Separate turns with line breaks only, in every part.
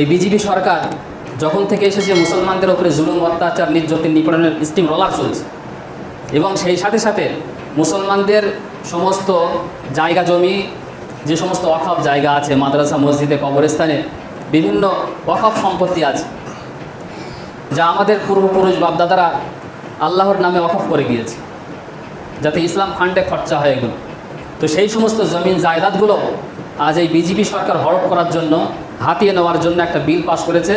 এই বিজেপি সরকার যখন থেকে এসেছে, মুসলমানদের উপরে জুলুম, অত্যাচার, নির্যাতন, নিপীড়নের স্টিম রোলার চলছে। এবং সেই সাথে সাথে মুসলমানদের সমস্ত জায়গা জমি, যে সমস্ত অখাপ জায়গা আছে, মাদ্রাসা, মসজিদে, কবরস্থানে, বিভিন্ন অখাপ সম্পত্তি আছে, যা আমাদের পূর্বপুরুষ বাপদাদারা আল্লাহর নামে অখাপ করে গিয়েছে, যাতে ইসলাম ফান্ডে খরচা হয় এগুলো। তো সেই সমস্ত জমিন, জায়দাদগুলো আজ এই বিজেপি সরকার হড়প করার জন্য হাতিয়ে নেওয়ার জন্য একটা বিল পাশ করেছে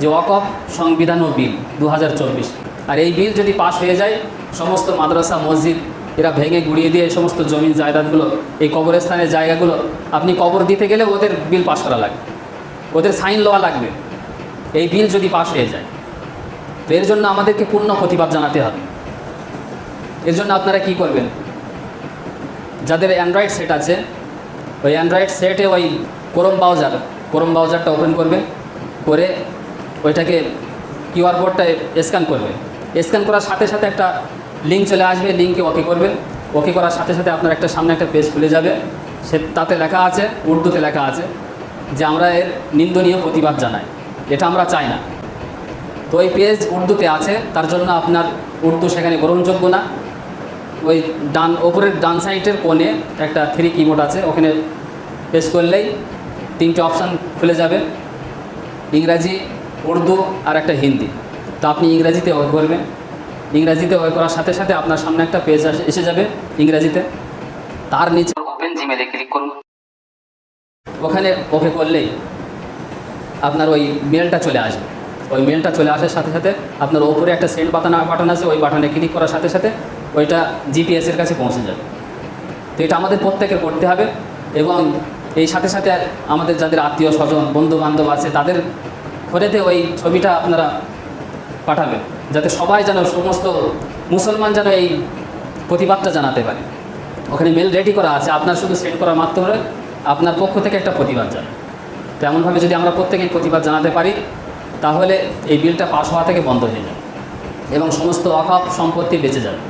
যে ওয়াকফ সংবিধান ও বিল দু হাজার চব্বিশ। আর এই বিল যদি পাশ হয়ে যায়, সমস্ত মাদ্রাসা, মসজিদ, এরা ভেঙে গুড়িয়ে দিয়ে সমস্ত জমিন জায়দাদগুলো, এই কবরস্থানের জায়গাগুলো, আপনি কবর দিতে গেলে ওদের বিল পাশ করা লাগবে। ওদের সাইন লওয়া লাগবে। এই বিল যদি পাশ হয়ে যায়, তো এর জন্য আমাদেরকে পূর্ণ প্রতিবাদ জানাতে হবে। এর জন্য আপনারা কি করবেন? যাদের অ্যান্ড্রয়েড সেট আছে ওই অ্যান্ড্রয়েড সেটে ওই ক্রোম ব্রাউজার ক্রোম ব্রাউজারটা ওপেন করবেন, করে ওইটাকে কিউআর কোডটা স্ক্যান করবেন। স্ক্যান করার সাথে সাথে একটা লিঙ্ক চলে আসবে লিঙ্কে ওকে করবেন। ওকে করার সাথে সাথে আপনার একটা সামনে একটা পেজ খুলে যাবে। সে তাতে লেখা আছে, উর্দুতে লেখা আছে যে আমরা এর নিন্দনীয় প্রতিবাদ জানাই। এটা আমরা চাই না। তো ওই পেজ উর্দুতে আছে, তার জন্য আপনার উর্দু সেখানে গ্রহণযোগ্য না। ওই ডান, ওপরের ডান সাইডের কোণে একটা থ্রি কিবোর্ড আছে, ওখানে প্রেস করলেই তিনটে অপশান খুলে যাবে। ইংরাজি, উর্দু আর একটা হিন্দি। তো আপনি ইংরাজিতে ওই করবেন। ইংরাজিতে ওই করার সাথে সাথে আপনার সামনে একটা পেজ এসে যাবে ইংরাজিতে। তার নিচে ওপেন জিমেলে ক্লিক করুন। ওখানে ওকে করলেই আপনার ওই মেলটা চলে আসবে। ওই মেলটা চলে আসার সাথে সাথে আপনার ওপরে একটা সেন্ড বাটন বাটন আছে, ওই বাটনে ক্লিক করার সাথে সাথে ওইটা জিপিএসের কাছে পৌঁছে যাবে। তো এটা আমাদের প্রত্যেকে করতে হবে এবং এই সাথে সাথে আমাদের যাদের আত্মীয় স্বজন বন্ধু বান্ধব আছে, তাদের ফোনেতে ওই ছবিটা আপনারা পাঠাবেন। যাতে সবাই যেন সমস্ত মুসলমান যেন এই প্রতিবাদটা জানাতে পারে। ওখানে মেল রেডি করা আছে, আপনার শুধু সেন্ড করার মাধ্যমে আপনার পক্ষ থেকে একটা প্রতিবাদ যায় তো এমনভাবে যদি আমরা প্রত্যেকেই প্রতিবাদ জানাতে পারি, তাহলে এই বিলটা পাশ হওয়া থেকে বন্ধ হয়ে যাবে এবং সমস্ত অভাব, সম্পত্তি বেঁচে যাবে।